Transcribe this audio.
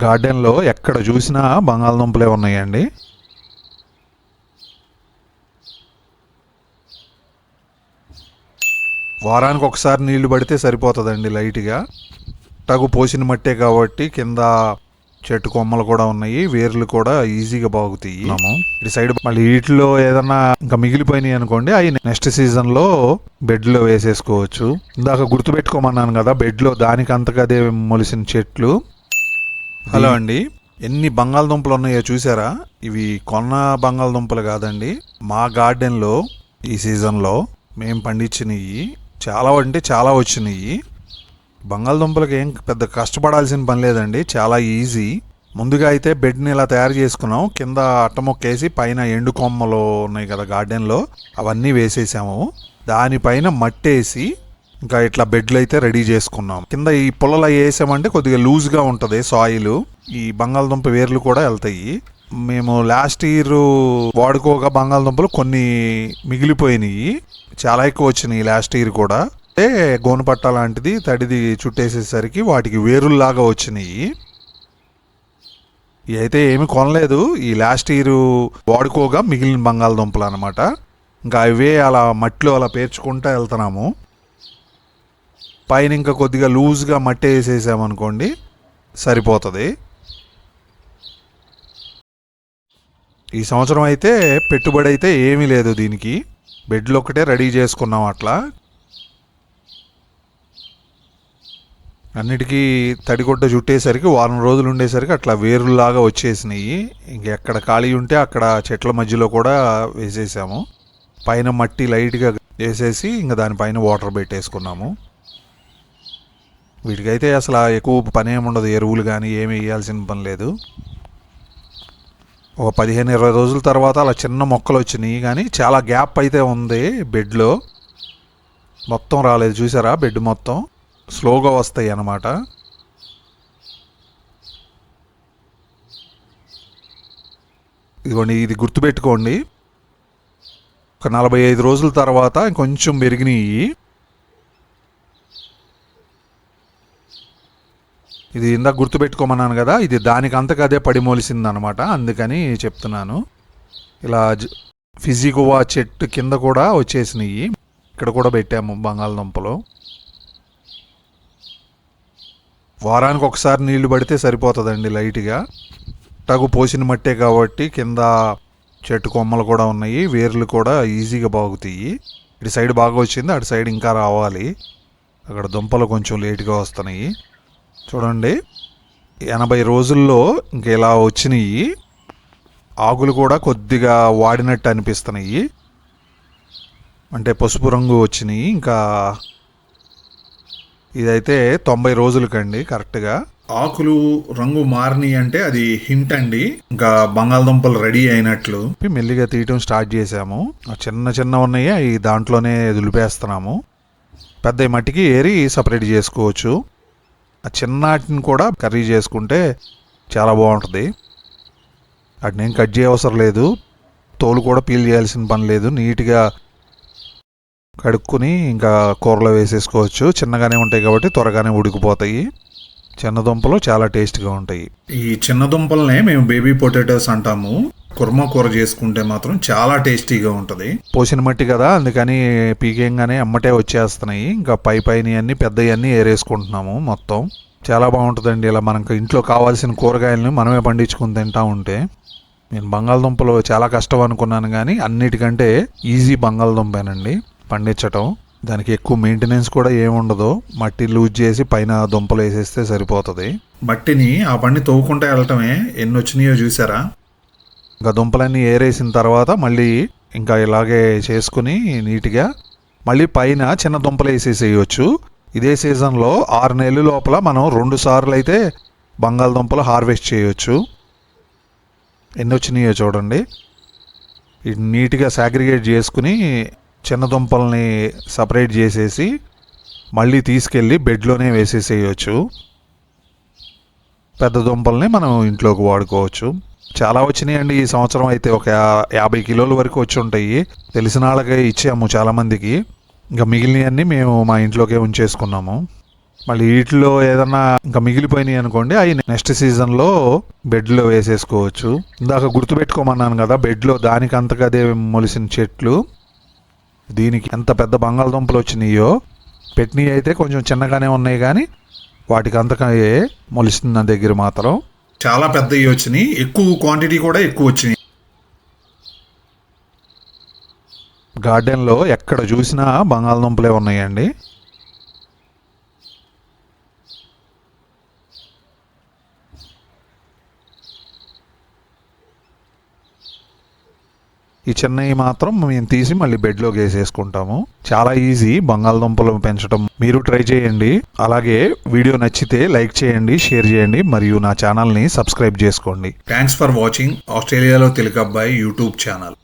గార్డెన్లో ఎక్కడ చూసినా బంగాళదుంపలే ఉన్నాయండి. వారానికి ఒకసారి నీళ్ళు పడితే సరిపోతుందండి లైట్గా. టగు పోసిన మట్టే కాబట్టి కింద చెట్టు కొమ్మలు కూడా ఉన్నాయి. వేర్లు కూడా ఈజీగా బాగుతాయి. ఇటు సైడ్ మళ్ళీ వీటిలో ఏదన్నా ఇంకా మిగిలిపోయినాయి అనుకోండి అవి నెక్స్ట్ సీజన్లో బెడ్లో వేసేసుకోవచ్చు. ఇందాక గుర్తుపెట్టుకోమన్నాను కదా బెడ్లో దానికి మొలిసిన చెట్లు. హలో అండి. ఎన్ని బంగాళదుంపలు ఉన్నాయో చూసారా? ఇవి కొన్న బంగాళదుంపలు కాదండి. మా గార్డెన్లో ఈ సీజన్లో మేము పండించినవి చాలా అంటే చాలా వచ్చినాయి. బంగాళదుంపలకి ఏం పెద్ద కష్టపడాల్సిన పని లేదండి. చాలా ఈజీ. ముందుగా అయితే బెడ్ని ఇలా తయారు చేసుకున్నాం. కింద అట్టమొక్కేసి పైన ఎండు కొమ్మలు ఉన్నాయి కదా గార్డెన్లో. అవన్నీ వేసేసాము. దానిపైన మట్టేసి ఇంకా ఇట్లా బెడ్లు అయితే రెడీ చేసుకున్నాం. కింద ఈ పుల్లలు అవి వేసామంటే కొద్దిగా లూజ్గా ఉంటుంది సాయిల్ ఈ బంగాళదుంప వేర్లు కూడా వెళ్తాయి. మేము లాస్ట్ ఇయర్ వాడుకోగా బంగాళదుంపలు కొన్ని మిగిలిపోయినాయి. చాలా ఎక్కువ వచ్చినాయి లాస్ట్ ఇయర్ కూడా. అంటే గోనపట్ట లాంటిది తడిది చుట్టేసేసరికి వాటికి వేరుల్లాగా వచ్చినాయి. ఇవి అయితే ఏమి కొనలేదు. ఈ లాస్ట్ ఇయర్ వాడుకోగా మిగిలిన బంగాళదుంపలు అనమాట ఇంకా అవే అలా మట్టిలో అలా పేర్చుకుంటూ వెళ్తున్నాము. పైన ఇంకా కొద్దిగా లూజ్గా మట్టి వేసేసామనుకోండి సరిపోతుంది. ఈ సంవత్సరం అయితే పెట్టుబడి అయితే ఏమీ లేదు దీనికి. బెడ్లు ఒకటే రెడీ చేసుకున్నాం అట్లా. అన్నిటికీ తడిగొడ్డ చుట్టేసరికి వారం రోజులు ఉండేసరికి అట్లా వేరులాగా వచ్చేసినాయి. ఇంకెక్కడ ఖాళీ ఉంటే అక్కడ చెట్ల మధ్యలో కూడా వేసేసాము. పైన మట్టి లైట్గా వేసేసి ఇంకా దానిపైన వాటర్ పెట్టేసుకున్నాము. వీటికైతే అసలు ఎక్కువ పని ఏమి ఉండదు ఎరువులు కానీ ఏమి వేయాల్సిన పని లేదు. ఒక పదిహేను ఇరవై రోజుల తర్వాత అలా చిన్న మొక్కలు వచ్చినాయి కానీ చాలా గ్యాప్ అయితే ఉంది బెడ్లో. మొత్తం రాలేదు చూసారా బెడ్ మొత్తం? స్లోగా వస్తాయి అన్నమాట. ఇదిగోండి ఇది గుర్తుపెట్టుకోండి. ఒక నలభై ఐదు రోజుల తర్వాత ఇంకొంచెం పెరిగినాయి ఇది ఇందాక గుర్తుపెట్టుకోమన్నాను కదా ఇది దానికి అంతకు అదే పడిమోలిసింది అనమాట అందుకని చెప్తున్నాను. ఇలా జ- చెట్టు కింద కూడా వచ్చేసినాయి. ఇక్కడ కూడా పెట్టాము బంగాళదుంపలు. వారానికి ఒకసారి నీళ్ళు పడితే సరిపోతుందండి లైట్గా. టగు పోసిన మట్టే కాబట్టి కింద చెట్టు కొమ్మలు కూడా ఉన్నాయి. వేర్లు కూడా ఈజీగా బాగుతాయి. ఇటు సైడ్ బాగా వచ్చింది అటు సైడ్ ఇంకా రావాలి. అక్కడ దుంపలు కొంచెం లేటుగా వస్తున్నాయి. చూడండి. ఎనభై రోజుల్లో ఇంక ఇలా వచ్చినాయి. ఆకులు కూడా కొద్దిగా వాడినట్టు అనిపిస్తున్నాయి. అంటే పసుపు రంగు వచ్చినాయి. ఇంకా ఇదైతే తొంభై రోజులకండి కరెక్ట్గా. ఆకులు రంగు మారినాయి అంటే అది హింట్ అండి. ఇంకా బంగాళదుంపలు రెడీ అయినట్లు. మెల్లిగా తీయటం స్టార్ట్ చేసాము చిన్న చిన్న ఉన్నాయి అవి దాంట్లోనే దులిపేస్తున్నాము. పెద్ద మట్టికి ఏరి సపరేట్ చేసుకోవచ్చు. ఆ చిన్నాటిని కూడా కర్రీ చేసుకుంటే చాలా బాగుంటుంది. వాటిని ఏం కట్ చేయవసరం లేదు. తోలు కూడా పీల్ చేయాల్సిన పని లేదు. నీట్గా కడుక్కుని ఇంకా కూరలో వేసేసుకోవచ్చు. చిన్నగానే ఉంటాయి కాబట్టి త్వరగానే ఉడికిపోతాయి. చిన్న దుంపలు చాలా టేస్ట్గా ఉంటాయి. ఈ చిన్న దుంపలనే మేము బేబీ పొటాటోస్ అంటాము. కుర్మా కూర చేసుకుంటే మాత్రం చాలా టేస్టీగా ఉంటుంది. పోసిన మట్టి కదా అందుకని పీకేయంగానే అమ్మటే వచ్చేస్తున్నాయి. ఇంకా పై పైన అన్ని పెద్దవి అన్ని ఏరేసుకుంటున్నాము మొత్తం. చాలా బాగుంటుందండి ఇలా మనకు ఇంట్లో కావాల్సిన కూరగాయలను మనమే పండించుకుని తింటా ఉంటే. నేను బంగాళదుంపలు చాలా కష్టం అనుకున్నాను కానీ అన్నిటికంటే ఈజీ బంగాళదుంపేనండి పండించటం. దానికి ఎక్కువ మెయింటెనెన్స్ కూడా ఏముండదు. మట్టి లూజ్ చేసి పైన దుంపలు వేసేస్తే సరిపోతుంది. మట్టిని ఆ బండి తవ్వుకుంటూ వెళ్ళటమే ఎన్ని వచ్చినాయో చూసారా? ఇంకా దుంపలన్నీ ఏరేసిన తర్వాత మళ్ళీ ఇంకా ఇలాగే చేసుకుని నీట్గా మళ్ళీ పైన చిన్న దుంపలు వేసేసేయచ్చు. ఇదే సీజన్లో ఆరు నెలల లోపల మనం రెండు సార్లు అయితే బంగాళదుంపలు హార్వెస్ట్ చేయొచ్చు. ఎన్ని వచ్చినాయో చూడండి. నీట్గా సాగ్రిగేట్ చేసుకుని చిన్న దుంపల్ని సపరేట్ చేసేసి మళ్ళీ తీసుకెళ్ళి బెడ్లోనే వేసేసేయచ్చు. పెద్ద దుంపల్ని మనం ఇంట్లోకి వాడుకోవచ్చు. చాలా వచ్చినాయండి ఈ సంవత్సరం అయితే. ఒక యాభై కిలోల వరకు వచ్చి ఉంటాయి తెలిసిన వాళ్ళకి ఇచ్చాము చాలామందికి. ఇంకా మిగిలినవన్నీ మేము మా ఇంట్లోకే ఉంచేసుకున్నాము. మళ్ళీ వీటిలో ఏదన్నా ఇంకా మిగిలిపోయినాయి అనుకోండి అవి నెక్స్ట్ సీజన్లో బెడ్లో వేసేసుకోవచ్చు. ఇందాక గుర్తుపెట్టుకోమన్నాను కదా బెడ్లో దానికి అంతకదే మొలిసిన చెట్లు. దీనికి ఎంత పెద్ద బంగాళదుంపలు వచ్చినాయో పెట్టినవి అయితే కొంచెం చిన్నగానే ఉన్నాయి కానీ వాటికి అంతకే మొలిసిన నా దగ్గర మాత్రం. చాలా పెద్దవి వచ్చినాయి. ఎక్కువ క్వాంటిటీ కూడా ఎక్కువ వచ్చినాయి. గార్డెన్లో ఎక్కడ చూసినా బంగాళదుంపలే ఉన్నాయండి. ఈ చిన్నవి మాత్రం మేము తీసి మళ్ళీ బెడ్లోకి వేసేసుకుంటాము చాలా ఈజీ. బంగాళదుంపలు పెంచడం మీరు ట్రై చేయండి. అలాగే వీడియో నచ్చితే లైక్ చేయండి షేర్ చేయండి మరియు నా ఛానల్ని సబ్స్క్రైబ్ చేసుకోండి. థ్యాంక్స్ ఫర్ వాచింగ్ ఆస్ట్రేలియాలో తెలుగు అబ్బాయి యూట్యూబ్ ఛానల్.